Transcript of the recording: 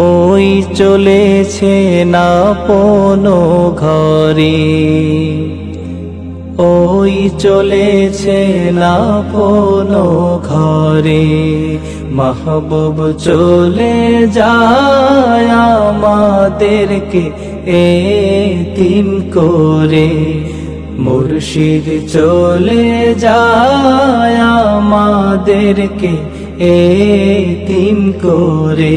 ওই চলেছে না পনো ঘরে। ওই চলেছে না পনো ঘরে। মাহবুব চলে যায় আমাদেরকে এতিম করে। মুর্শিদ চলে যায় আমাদেরকে এতিম করে।